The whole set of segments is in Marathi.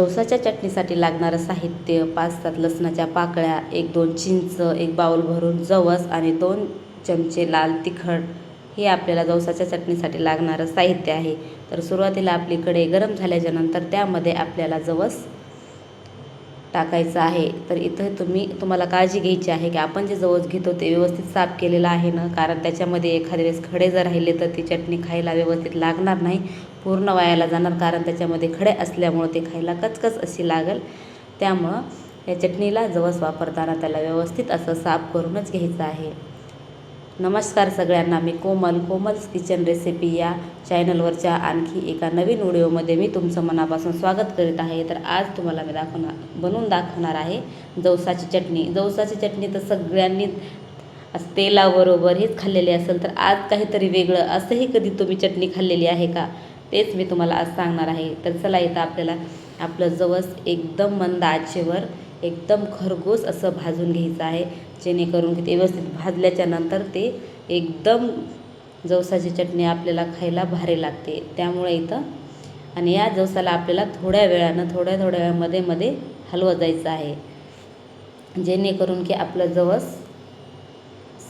जवसाच्या चटणीसाठी लागणारं साहित्य पाच सात लसणाच्या पाकळ्या एक दोन चिंच एक बाऊल भरून जवस आणि दोन चमचे लाल तिखट हे आपल्याला जवसाच्या चटणीसाठी लागणारं साहित्य आहे. तर सुरुवातीला आपली कढई गरम झाल्याच्यानंतर त्यामध्ये आपल्याला जवस टाकायचं आहे. तर इथं तुम्ही तुम्हाला काळजी घ्यायची आहे की आपण जे जवळ घेतो ते व्यवस्थित साफ केलेलं आहे ना? कारण त्याच्यामध्ये एखाद्या वेळेस खडे जर राहिले तर ती चटणी खायला व्यवस्थित लागणार नाही. पूर्ण वायाला जाणार कारण त्याच्यामध्ये खडे असल्यामुळं ते खायला कचकच अशी लागेल. त्यामुळं या चटणीला जवस वापरताना त्याला व्यवस्थित असं साफ करूनच घ्यायचं आहे. नमस्कार सगळ्यांना. मी कोमल. कोमल्स किचन रेसिपी या चॅनलवरच्या आणखी एका नवीन व्हिडिओमध्ये मी तुमचं मनापासून स्वागत करीत आहे. तर आज तुम्हाला मी दाखवणार बनवून दाखवणार आहे जवसाची चटणी. जवसाची चटणी तर सगळ्यांनी तेलाबरोबर हेच खाल्लेली असेल तर आज काहीतरी वेगळं असंही कधी तुम्ही चटणी खाल्लेली आहे का? तेच मी तुम्हाला आज सांगणार आहे. तर चला इथं आपल्याला आपलं जवस एकदम मंद आचेवर एकदम खरगोस असं भाजून घ्यायचं आहे. जेणेकरून की ते व्यवस्थित भाजल्याच्या नंतर ते एकदम जवसाची चटणी आपल्याला खायला भारी लागते. त्यामुळे इथं आणि या जवसाला आपल्याला थोड्या वेळानं थोड्या थोड्या वेळामध्ये मध्ये हलवं जायचं आहे. जेणेकरून की आपलं जवस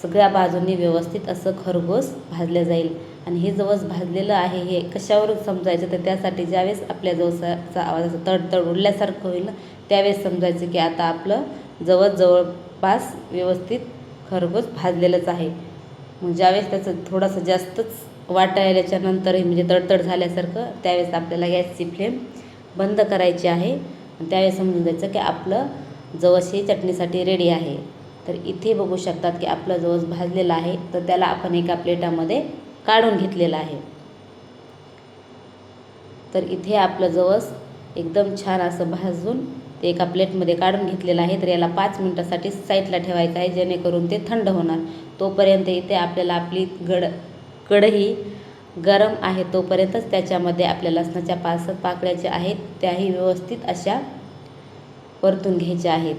सगळ्या बाजूंनी व्यवस्थित असं खरगोस भाजलं जाईल. आणि हे जवस भाजलेलं आहे हे कशावर समजायचं तर त्यासाठी ज्यावेळेस आपल्या जवसाचा आवाज असं तडतड उडल्यासारखं होईल त्यावेळेस समजायचं की आता आपलं जवस जवळपास व्यवस्थित खरगोस भाजलेलंच आहे. मग ज्यावेळेस त्याचं थोडंसं जास्तच वाटायल्याच्या नंतरही म्हणजे तडतड झाल्यासारखं त्यावेळेस आपल्याला गॅसची फ्लेम बंद करायची आहे. त्यावेळेस समजून जायचं की आपलं जवस हे चटणीसाठी रेडी आहे. तर इथे बघू शकतात की आपलं जवस भाजलेलं आहे तर त्याला आपण एका प्लेटामध्ये काढून घेतलेलं आहे. तर इथे आपलं जवस एकदम छान असं भाजून ते एका प्लेटमध्ये काढून घेतलेलं आहे. तर याला पाच मिनटासाठी साईडला ठेवायचं आहे जेणेकरून ते थंड होणार. तोपर्यंत इथे आपल्याला आपली गड कढई गरम आहे तोपर्यंतच त्याच्यामध्ये आपल्या लसणाच्या पाच पाकळ्या ज्या आहेत त्याही व्यवस्थित अशा परतून घ्यायच्या आहेत.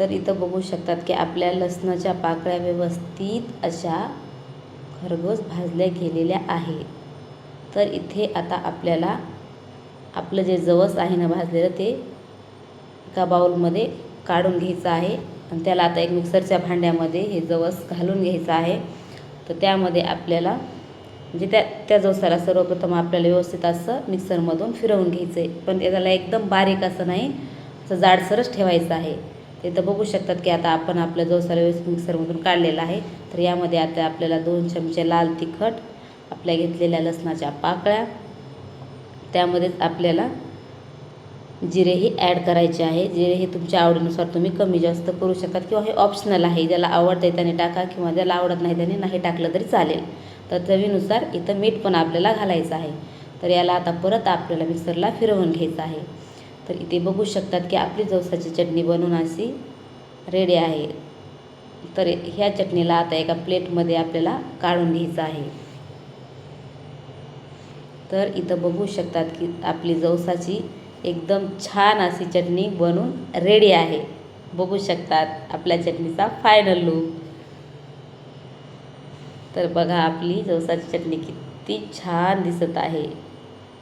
तर इथं बघू शकतात की आपल्या लसणाच्या पाकळ्या व्यवस्थित अशा खरगोस भाजल्या गेलेल्या आहे. तर इथे आता आपल्याला आपलं जे जवस आहे ना भाजलेलं ते एका बाऊलमध्ये काढून घ्यायचं आहे. आणि त्याला आता एक मिक्सरच्या भांड्यामध्ये हे जवस घालून घ्यायचं आहे. तर त्यामध्ये आपल्याला म्हणजे त्या त्या जवसाला सर्वप्रथम आपल्याला व्यवस्थित असं मिक्सरमधून फिरवून घ्यायचं आहे पण त्याला एकदम बारीक असं नाही असं जाडसरच ठेवायचं आहे. ते तर बघू शकतात की आता आपण आपलं जो व्यवस्थित मिक्सरमधून काढलेला आहे तर यामध्ये आता आपल्याला दोन चमचे लाल तिखट आपल्या घेतलेल्या लसणाच्या पाकळ्या त्यामध्येच आपल्याला जिरेही ॲड करायचे आहे. जिरे हे तुमच्या आवडीनुसार तुम्ही कमी जास्त करू शकतात किंवा हे ऑप्शनल आहे. ज्याला आवडतं त्याने टाका किंवा ज्याला आवडत नाही त्याने नाही टाकलं तरी चालेल. तर चवीनुसार इथं मीठ पण आपल्याला घालायचं आहे. तर याला आता परत आपल्याला मिक्सरला फिरवून घ्यायचं आहे. तर इथे बघू शकतात की आपली जवसाची चटणी बनवून अशी रेडी आहे. तर ह्या चटणीला आता एका प्लेटमध्ये आपल्याला काढून घ्यायचं आहे. तर इथं बघू शकतात की आपली जवसाची एकदम छान अशी चटणी बनून रेडी आहे. बघू शकतात आपल्या चटणीचा फायनल लूक तर बघा आपली जवसाची चटणी किती छान दिसत आहे.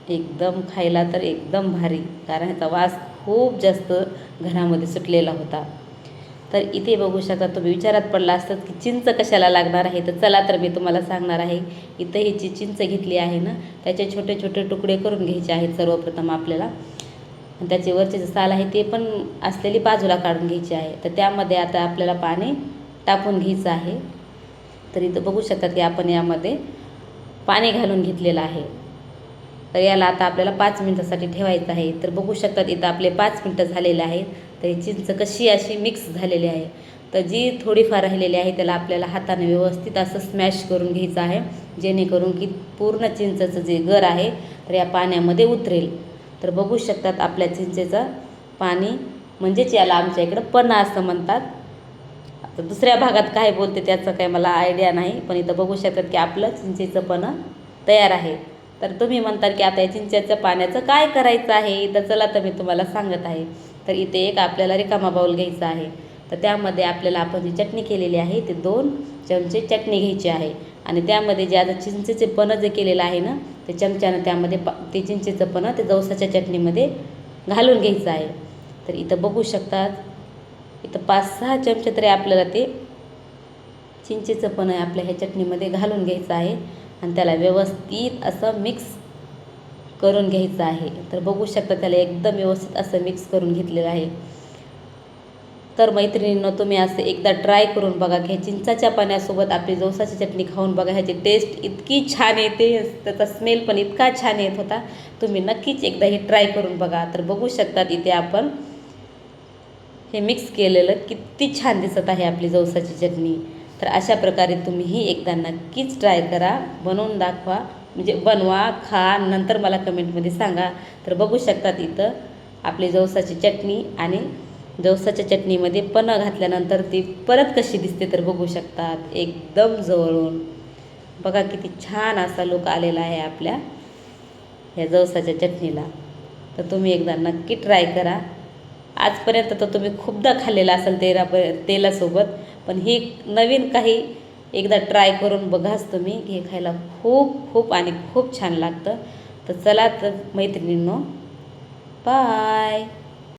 एकदम खायला तर एकदम भारी कारण ह्याचा वास खूप जास्त घरामध्ये सुटलेला होता. तर इथे बघू शकता तुम्ही विचारात पडला असतात की चिंच कशाला लागणार आहे? तर चला तर मी तुम्हाला सांगणार आहे इथं ही जी चिंच घेतली आहे ना त्याचे छोटे छोटे तुकडे करून घ्यायचे आहेत सर्वप्रथम आपल्याला. आणि त्याचे वरचे जे साल आहे ते पण असलेली बाजूला काढून घ्यायची आहे. तर त्यामध्ये आता आपल्याला पाणी टाकून घ्यायचं आहे. तर इथं बघू शकतात की आपण यामध्ये पाणी घालून घेतलेलं आहे. तर याला आता आपल्याला पाच मिनटासाठी ठेवायचं आहे. तर बघू शकतात इथं आपले पाच मिनटं झालेले आहेत. तर ही चिंच कशी अशी मिक्स झालेली आहे. तर जी थोडीफार राहिलेली आहे त्याला आपल्याला हाताने व्यवस्थित असं स्मॅश करून घ्यायचं आहे. जेणेकरून की पूर्ण चिंचचं जे गर आहे तर या पाण्यामध्ये उतरेल. तर बघू शकतात आपल्या चिंचेचं पाणी म्हणजेच याला आमच्या इकडं पन्हा असं म्हणतात. आता दुसऱ्या भागात काय बोलते त्याचं काही मला आयडिया नाही पण इथं बघू शकतात की आपलं चिंचेचं पण तयार आहे. तर तुम्ही म्हणतात की आता या चिंचेच्या पाण्याचं काय करायचं आहे? तर चला तर मी तुम्हाला सांगत आहे. तर इथे एक आपल्याला रिकामा बाऊल घ्यायचा आहे. तर त्यामध्ये आपल्याला आपण जी चटणी केलेली आहे ते दोन चमचे चटणी घ्यायची आहे. आणि त्यामध्ये जे आता चिंचेचे पणं जे केलेलं आहे ना ते चमच्यानं त्यामध्ये पा ते चिंचेचं पणं ते जवसाच्या चटणीमध्ये घालून घ्यायचं आहे. तर इथं बघू शकतात इथं पाच सहा चमचे तरी आपल्याला ते चिंचेचं पण आपल्या ह्या चटणीमध्ये घालून घ्यायचं आहे. आणि त्याला व्यवस्थित असं मिक्स करून घ्यायचं आहे. तर बघू शकता त्याला एकदम व्यवस्थित असं मिक्स करून घेतलेलं आहे. तर मैत्रिणींनो तुम्ही असं एकदा ट्राय करून बघा. की ह्या चिंचाच्या पाण्यासोबत आपली जवसाची चटणी खाऊन बघा. ह्याची टेस्ट इतकी छान येते. त्याचा स्मेल पण इतका छान येत होता. तुम्ही नक्कीच एकदा हे ट्राय करून बघा. तर बघू शकतात इथे आपण हे मिक्स केलेलं किती छान दिसत आहे आपली जवसाची चटणी. तर अशा प्रकारे तुम्हीही एकदा नक्कीच ट्राय करा बनवून दाखवा. म्हणजे बनवा खा नंतर मला कमेंटमध्ये सांगा. तर बघू शकतात इथं आपली जवसाची चटणी आणि जवसाच्या चटणीमध्ये पणं घातल्यानंतर ती परत कशी दिसते तर बघू शकतात. एकदम जवळून. बघा किती छान असा लुक आलेला आहे आपल्या ह्या जवसाच्या चटणीला. तर तुम्ही एकदा नक्की ट्राय करा. आजपर्यंत तर तुम्ही खूपदा खाल्लेला असेल तेला तेलासोबत पण ही नवीन काही एकदा ट्राय करून बघाच तुम्ही हे खायला खूप खूप आणि खूप छान लागतं. तर चला तर मैत्रिणींनो बाय!